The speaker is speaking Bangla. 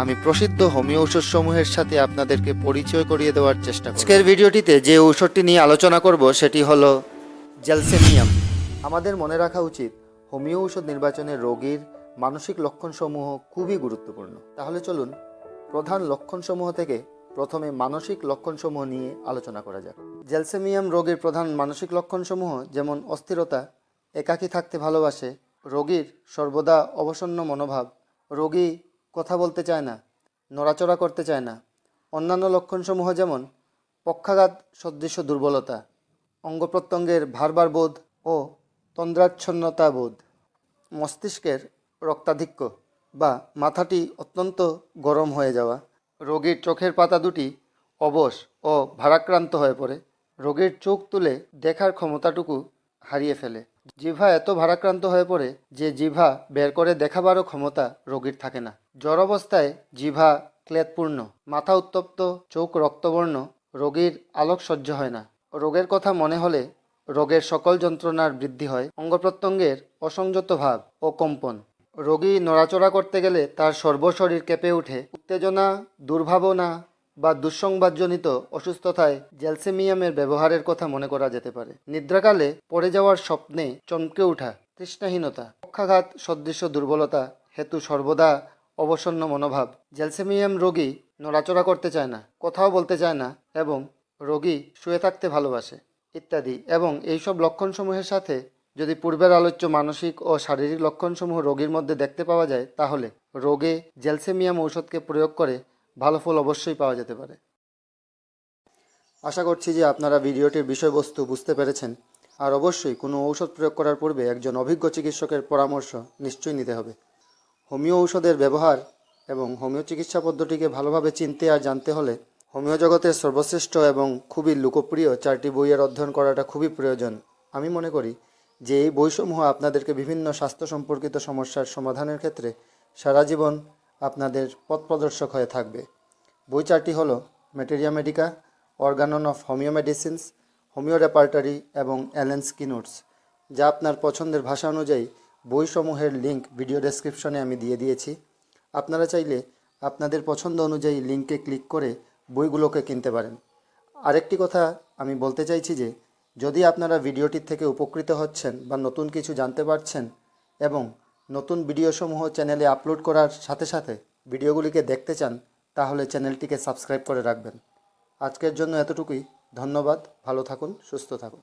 আমি প্রসিদ্ধ হোমিও ঔষধ সমূহের সাথে আপনাদেরকে পরিচয় করিয়ে দেওয়ার চেষ্টা করব। আজকের ভিডিওটিতে যে ঔষধটি নিয়ে আলোচনা করব, সেটি হলো জ্যালসেমিয়াম আমাদের মনে রাখা উচিত, হোমিও ঔষধ নির্বাচনে রোগীর মানসিক লক্ষণসমূহ খুবই গুরুত্বপূর্ণ। তাহলে চলুন, প্রধান লক্ষণসমূহ থেকে প্রথমে মানসিক লক্ষণসমূহ নিয়ে আলোচনা করা যাক। জ্যালসেমিয়াম রোগের প্রধান মানসিক লক্ষণসমূহ যেমন অস্থিরতা, একাকী থাকতে ভালোবাসে, রোগীর সর্বদা অবসন্ন মনোভাব, রোগী কথা বলতে চায় না, নড়াচড়া করতে চায় না। অন্যান্য লক্ষণসমূহ যেমন পক্ষাঘাত, সদৃশ দুর্বলতা অঙ্গ প্রত্যঙ্গের ভারবার বোধ ও তন্দ্রাচ্ছন্নতা বোধ। মস্তিষ্কের রক্তাধিক্য বা মাথাটি অত্যন্ত গরম হয়ে যাওয়া, রোগীর চোখের পাতা দুটি অবশ ও ভারাক্রান্ত হয়ে পড়ে, রোগীর চোখ তুলে দেখার ক্ষমতাটুকু হারিয়ে ফেলে। জিভা এত ভারাক্রান্ত হয়ে পড়ে যে জিভা বের করে দেখাবারও ক্ষমতা রোগীর থাকে না। জ্বর অবস্থায় জিভা ক্লেদপূর্ণ, মাথা উত্তপ্ত, চোখ রক্তবর্ণ, রোগীর আলোক সহ্য হয় না। রোগের কথা মনে হলে রোগের সকল যন্ত্রণার বৃদ্ধি হয়। অঙ্গ প্রত্যঙ্গের অসংযত ভাব ও কম্পন। রোগী নড়াচড়া করতে গেলে তার সর্বশরীর কেঁপে ওঠে। উত্তেজনা, দুর্ভাবনা বা দুঃসংবাদজনিত অসুস্থতায় জ্যালসেমিয়ামের ব্যবহারের কথা মনে করা যেতে পারে। নিদ্রাকালে পড়ে যাওয়ার স্বপ্নে চমকে ওঠা তৃষ্ণাহীনতা, পক্ষাঘাত সদৃশ্য দুর্বলতা হেতু সর্বদা অবসন্ন মনোভাব। জ্যালসেমিয়াম রোগী নড়াচড়া করতে চায় না, কথাও বলতে চায় না এবং রোগী শুয়ে থাকতে ভালোবাসে ইত্যাদি এবং এইসব লক্ষণসমূহের সাথে যদি পূর্বের আলোচ্য মানসিক ও শারীরিক লক্ষণসমূহ রোগীর মধ্যে দেখতে পাওয়া যায়, তাহলে রোগে জ্যালসেমিয়াম ঔষধকে প্রয়োগ করে ভালো ফল অবশ্যই পাওয়া যেতে পারে। আশা করছি যে আপনারা ভিডিওটির বিষয়বস্তু বুঝতে পেরেছেন। আর অবশ্যই কোনো ঔষধ প্রয়োগ করার পূর্বে একজন অভিজ্ঞ চিকিৎসকের পরামর্শ নিশ্চয়ই নিতে হবে। হোমিও ঔষধের ব্যবহার এবং হোমিও চিকিৎসা পদ্ধতিকে ভালোভাবে চিনতে আর জানতে হলে হোমিও জগতের সর্বশ্রেষ্ঠ এবং খুবই লোকপ্রিয় চারটি বইয়ের অধ্যয়ন করাটা খুবই প্রয়োজন। আমি মনে করি যে এই বইসমূহ আপনাদেরকে বিভিন্ন স্বাস্থ্য সম্পর্কিত সমস্যার সমাধানের ক্ষেত্রে সারা জীবন আপনাদের পথ প্রদর্শক হয়ে থাকবে। বই চারটি হলো materia medica organon of homeo medicines homeo repertory এবং অ্যালেন্স কিনোটস যা আপনার পছন্দের ভাষা অনুযায়ী বইসমূহের লিঙ্ক ভিডিও ডেসক্রিপশনে আমি দিয়ে দিয়েছি। আপনারা চাইলে আপনাদের পছন্দ অনুযায়ী লিঙ্কে ক্লিক করে বইগুলোকে কিনতে পারেন। আরেকটি কথা আমি বলতে চাইছি যে, যদি আপনারা ভিডিওটির থেকে উপকৃত হচ্ছেন বা নতুন কিছু জানতে পারছেন এবং নতুন ভিডিওসমূহ চ্যানেলে আপলোড করার সাথে সাথে ভিডিওগুলিকে দেখতে চান, তাহলে চ্যানেলটিকে সাবস্ক্রাইব করে রাখবেন। আজকের জন্য এতটুকুই। ধন্যবাদ। ভালো থাকুন, সুস্থ থাকুন।